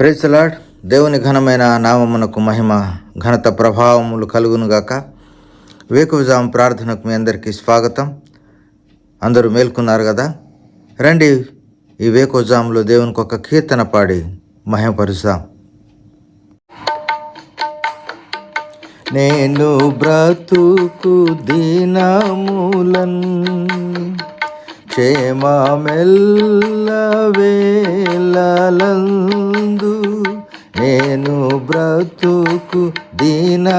Praise the Lord దేవుని ఘనమైన నామమునకు మహిమ ఘనత ప్రభావములు కలుగునుగాక. వేకువజాము ప్రార్థనకు మీ అందరికీ స్వాగతం. అందరూ మేల్కొన్నారు కదా? రండి ఈ వేకువజాములో దేవునికి ఒక కీర్తన పాడి మహిమపరుస్తాం. నేను బ్రతుకు దీనములన్ క్షేమమెల్ల వేలందు బ్రతుకు దీనములన్ని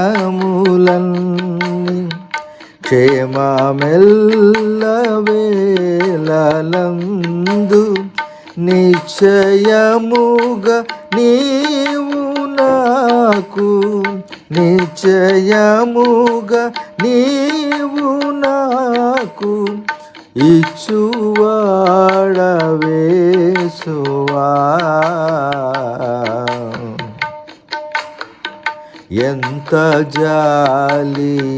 క్షేమమెల్ల వేలందు నిశ్చయముగా నీవు నాకు నిశ్చయముగా నీవు నాకు ఇచ్చు ఎంత జాలియేసువా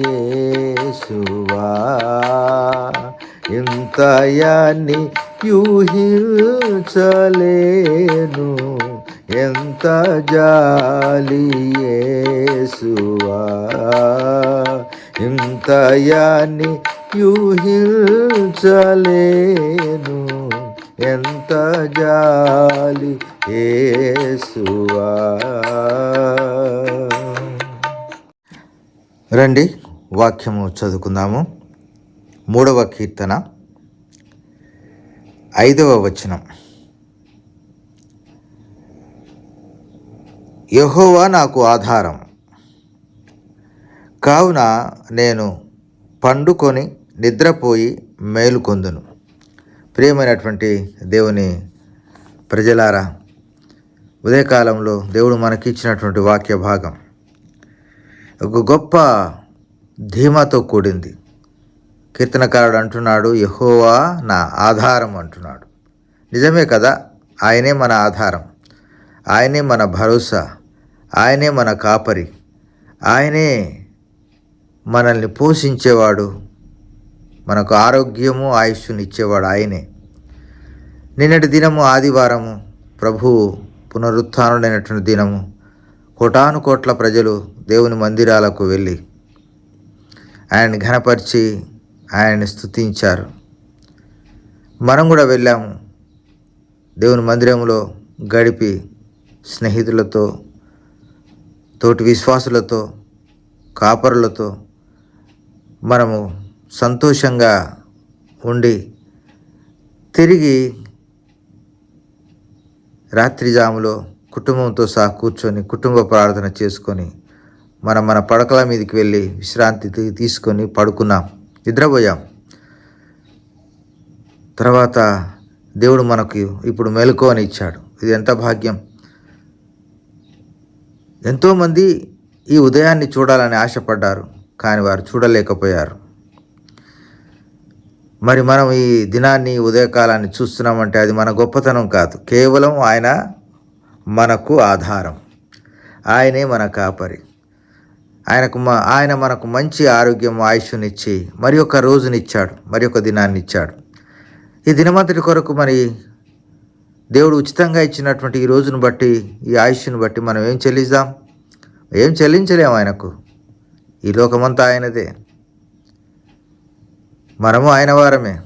ఇంతయాన్ని యూహించలేను? ఎంత జాలియేసువా ఇంతయాన్ని యూహించలేను? ఎంత జాలి ఏసువా? రండి వాక్యము చదువుకుందాము. మూడవ కీర్తన ఐదవ వచనం. యహోవా నాకు ఆధారం. కావున నేను పండుకొని నిద్రపోయి మేలుకొందును ప్రియమైనటువంటి దేవుని ప్రజలారా ఉదయకాలంలో దేవుడు మనకిచ్చినటువంటి వాక్య భాగం ఒక గొప్ప ధీమాతో కూడింది. కీర్తనకారుడు అంటున్నాడు యహోవా నా ఆధారం అంటున్నాడు. నిజమే కదా ఆయనే మన ఆధారం. ఆయనే మన భరోసా. ఆయనే మన కాపరి. ఆయనే మనల్ని పోషించేవాడు. మనకు ఆరోగ్యము ఆయుష్ని ఇచ్చేవాడు ఆయనే. నిన్నటి దినము ఆదివారము ప్రభు పునరుత్డైనటువంటి దినము. కోటాను కోట్ల ప్రజలు దేవుని మందిరాలకు వెళ్ళి ఆయన్ని ఘనపరిచి ఆయన్ని స్తుతించారు. మనం కూడా వెళ్ళాము. దేవుని మందిరంలో గడిపి స్నేహితులతో తోటి విశ్వాసులతో కాపరులతో మనము సంతోషంగా ఉండి తిరిగి రాత్రి జాములో కుటుంబంతో సహా కూర్చొని కుటుంబ ప్రార్థన చేసుకొని మనం మన పడకల మీదకి వెళ్ళి విశ్రాంతి తీసుకొని పడుకున్నాం. నిద్రపోయాం. తర్వాత దేవుడు మనకు ఇప్పుడు మెలకు అని ఇచ్చాడు. ఇది ఎంత భాగ్యం? ఎంతోమంది ఈ ఉదయాన్ని చూడాలని ఆశపడ్డారు కానీ వారు చూడలేకపోయారు. మరి మనం ఈ దినాన్ని ఉదయకాలాన్ని చూస్తున్నామంటే అది మన గొప్పతనం కాదు. కేవలం ఆయన మనకు ఆధారం. ఆయనే మన కాపరి. ఆయనకు మ ఆయన మనకు మంచి ఆరోగ్యం ఆయుష్నిచ్చి మరి ఒక రోజునిచ్చాడు మరి ఒక దినాన్ని ఇచ్చాడు ఈ దినమంతటి కొరకు మరి దేవుడు ఉచితంగా ఇచ్చినటువంటి ఈ రోజును బట్టి ఈ ఆయుష్ను బట్టి మనం ఏం చెల్లిద్దాం? ఏం చెల్లించలేము ఆయనకు. ఈ లోకమంతా ఆయనదే. మనము ఆయన వారమే.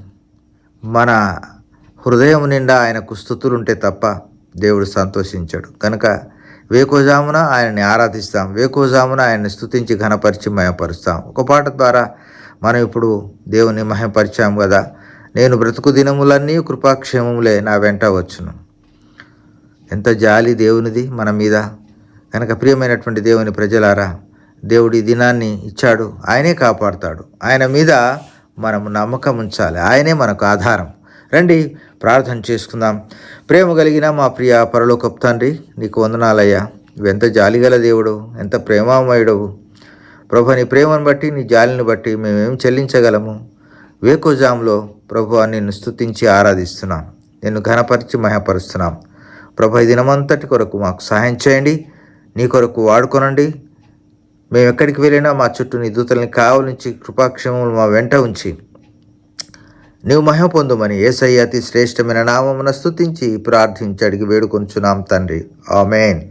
మన హృదయం నిండా ఆయనకు స్థుతులుంటే తప్ప దేవుడు సంతోషించాడు. కనుక వేకోజామున ఆయన్ని ఆరాధిస్తాం. వేకోజామున ఆయన్ని స్థుతించి ఘనపరిచి మయపరుస్తాం. ఒక పాట ద్వారా మనం ఇప్పుడు దేవుని మహిమపరిచాం కదా నేను బ్రతుకు దినములన్నీ కృపాక్షేమములే నా వెంట వచ్చును. ఎంత జాలి దేవునిది మన మీద. కనుక ప్రియమైనటువంటి దేవుని ప్రజలారా దేవుడి దినాన్ని ఇచ్చాడు. ఆయనే కాపాడుతాడు. ఆయన మీద మనము నమ్మకం ఉంచాలి. ఆయనే మనకు ఆధారం. రండి ప్రార్థన చేసుకుందాం. ప్రేమ కలిగిన మా ప్రియ పరలోకపు తండ్రి నీకు వందనాలయ్యా. ఎంత జాలిగల దేవుడు ఎంత ప్రేమామయుడవు. ప్రభు నీ ప్రేమను బట్టి నీ జాలిని బట్టి మేమేం చెల్లించగలము? వేకోజాంలో ప్రభు నిన్ను స్తుతించి ఆరాధిస్తున్నాం. నిన్ను ఘనపరిచి మహపరుస్తున్నాం ప్రభు ఈ దినమంతటి కొరకు మాకు సహాయం చేయండి. నీ కొరకు వాడుకొనండి. మేము ఎక్కడికి వెళ్ళినా మా చుట్టూ నీ దూతల్ని కావలించి కృపాక్షేమములు మా వెంట ఉంచి నీవు మహిమ పొందుమని ఏసయ్య అతి శ్రేష్టమైన నామమున స్థుతించి ప్రార్థించడికి వేడుకొంచున్నాం తండ్రి. ఆమెన్.